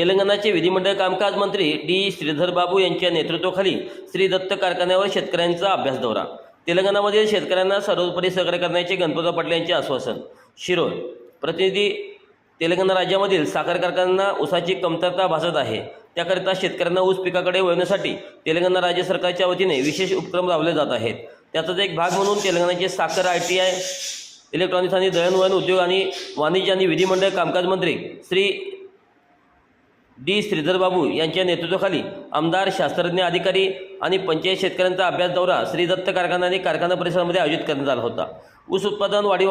तेलंगणाचे विधिमंडळ कामकाज मंत्री डी. श्रीधर बाबू यांच्या नेतृत्वाखाली श्री दत्त कारखान्यावर शेतकऱ्यांचा अभ्यास दौरा. तेलंगणामधील शेतकऱ्यांना सर्वोपरी सहकार्य करण्याचे गणपतराव पाटील यांचे आश्वासन. शिरोळ. प्रतिनिधी तेलंगणा राज्यामधील साखर कारखान्यांना ऊसाची कमतरता भासत आहे. त्याकरिता शेतकऱ्यांना ऊस पिकाकडे वळण्यासाठी तेलंगणा राज्य सरकारच्या वतीने विशेष उपक्रम राबवले जात आहेत. त्याचाच एक भाग म्हणून तेलंगणाचे साखर आय टी आय इलेक्ट्रॉनिक्स आणि दळणवळण उद्योग आणि वाणिज्य आणि विधिमंडळ कामकाज मंत्री श्री डी श्रीधरबाबू यांच्या नेतृत्वाखाली आमदार शास्त्रज्ञ अधिकारी आणि पंचायत शेतकऱ्यांचा अभ्यास दौरा श्री दत्त कारखाना आणि कारखाना परिसरामध्ये आयोजित करण्यात आला होता. ऊस उत्पादन वाढी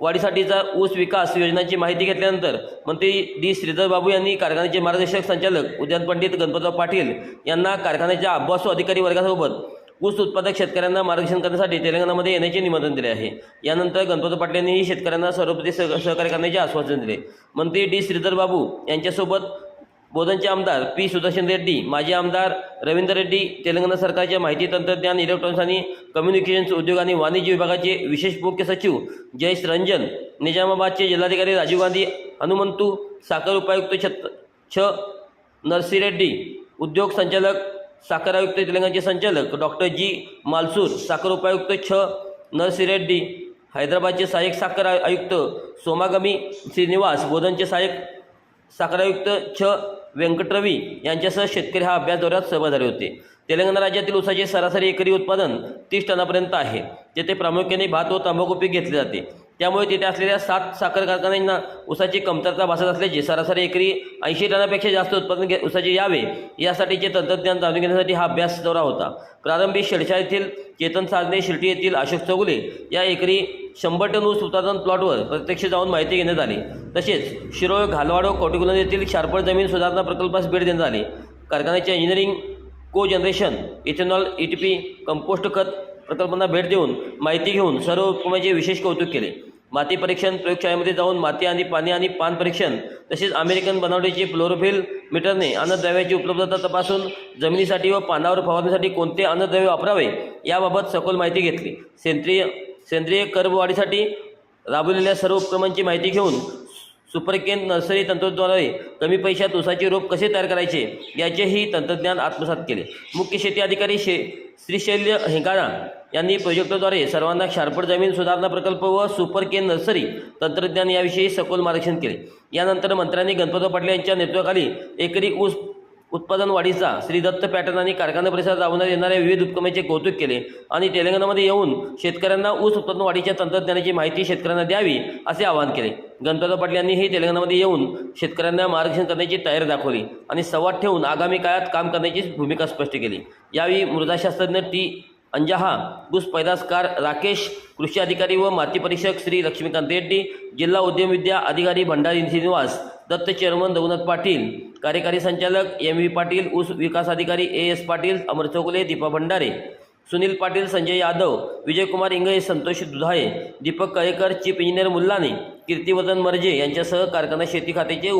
वाढीसाठीचा ऊस विकास योजनांची माहिती घेतल्यानंतर मंत्री डी श्रीधर बाबू यांनी कारखान्याचे मार्गदर्शक संचालक उद्यान पंडित गणपतराव पाटील यांना कारखान्याच्या अभ्यासू अधिकारी वर्गासोबत ऊस उत्पादक शेतकऱ्यांना मार्गदर्शन करण्यासाठी तेलंगणामध्ये येण्याचे निमंत्रण दिले आहे. यानंतर गणपती पाटील यांनीही शेतकऱ्यांना सर्वप्रती सह सहकार्य करण्याचे आश्वासन दिले. मंत्री डी श्रीधर बाबू यांच्यासोबत बोधनचे आमदार पी सुदर्शन रेड्डी माजी आमदार रवींद्र रेड्डी तेलंगणा सरकारच्या माहिती तंत्रज्ञान इलेक्ट्रॉनिक्स आणि कम्युनिकेशन्स उद्योग आणि वाणिज्य विभागाचे विशेष मुख्य सचिव जयेश रंजन निजामाबादचे जिल्हाधिकारी राजीव गांधी हनुमंतू साखर उपायुक्त छत छ नरसिरेड्डी उद्योग संचालक साखर आयुक्त तेलंगणाचे संचालक डॉक्टर जी मालसूर साखर उपायुक्त छ नरसिरेड्डी हैदराबादचे सहाय्यक साखर आयुक्त सोमागमी श्रीनिवास बोधनचे सहाय्यक साखर आयुक्त छ व्यंकटरवी यांच्यासह शेतकरी हा अभ्यास दौऱ्यात सहभाग झाले होते. तेलंगणा राज्यातील ऊसाचे सरासरी एकरी उत्पादन तीस टनापर्यंत आहे तेथे प्रामुख्याने भात व तंबाखू पीक घेतले जाते. त्यामुळे तिथे असलेल्या सात साखर कारखान्यांना ऊसाची कमतरता भासत असल्याचे सरासरी एकरी ऐंशी टनापेक्षा जास्त उत्पादन घे ऊसाचे यावे यासाठीचे तंत्रज्ञान जाणून घेण्यासाठी हा अभ्यास दौरा होता. प्रारंभी शेडशा येथील चेतन साधने शिर्टी येथील अशोक चौगुले या एकरी शंभर टन ऊस उत्पादन प्लॉटवर प्रत्यक्ष जाऊन माहिती घेण्यात आली. तसेच शिरोळ घालवाडो कोटिकुलन येथील शारपळ जमीन सुधारणा प्रकल्पास भेट देण्यात आली. कारखान्याचे engineering cogeneration ethanol E T P compost खत प्रकल्पांना भेट देऊन माहिती घेऊन सर्व उपक्रमाचे विशेष कौतुक केले. माती परीक्षण प्रयोगशाळेमध्ये जाऊन माती आणि पाणी आणि पान परीक्षण तसेच अमेरिकन बनावटीचे फ्लोरोफिल मीटरने अन्नद्रव्याची उपलब्धता तपासून जमिनीसाठी व पानावर फवारणीसाठी कोणते अन्नद्रव्य वापरावे याबाबत सखोल माहिती घेतली. सेंद्रिय सेंद्रिय कर्बवाढीसाठी राबवलेल्या सर्व उपक्रमांची माहिती घेऊन सुपरकेन नर्सरी तंत्रद्वारे कमी पैशात ऊसाचे रोप कसे तयार करायचे याचेही तंत्रज्ञान आत्मसात केले. मुख्य शेती अधिकारी शे श्रीशैल्य हेंगाणा यांनी प्रोजेक्टद्वारे सर्वांना क्षारपड जमीन सुधारणा प्रकल्प व सुपर केन नर्सरी तंत्रज्ञान याविषयी सखोल मार्गदर्शन केले. यानंतर मंत्र्यांनी गणपतराव पाटील यांच्या नेतृत्वाखाली एकरी ऊस उत्पादन वाढीचा श्री दत्त पॅटर्न आणि कारखाना परिसरात राबवण्यात येणाऱ्या विविध उपक्रमाचे कौतुक केले आणि तेलंगणामध्ये येऊन शेतकऱ्यांना ऊस उत्पादन वाढीच्या तंत्रज्ञानाची माहिती शेतकऱ्यांना द्यावी असे आवाहन केले. गणपतराव पाटील यांनीही तेलंगणामध्ये येऊन शेतकऱ्यांना मार्गदर्शन करण्याची तयारी दाखवली आणि संवाद ठेवून आगामी काळात काम करण्याची भूमिका स्पष्ट केली. यावेळी मृदाशास्त्रज्ञ टी. अंजहा ऊस पैदासकार राकेश कृषी अधिकारी व माती परीक्षक श्री लक्ष्मीकांत रेड्डी जिल्हा उद्यमविद्या अधिकारी भंडारी श्रीनिवास दत्त चेअरमन रघुनाथ पाटील कार्यकारी संचालक एम व्ही पाटील ऊस विकास अधिकारी A S Patil Amar Chougule Deepa Bhandare Sunil Patil Sanjay Yadav Vijaykumar Ingale Santosh Dudhal Deepak Kalekar chief engineer Mullane Kirtivadan Marje यांच्यासह कारखाना शेती खात्याचे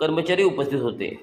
कर्मचारी उपस्थित होते.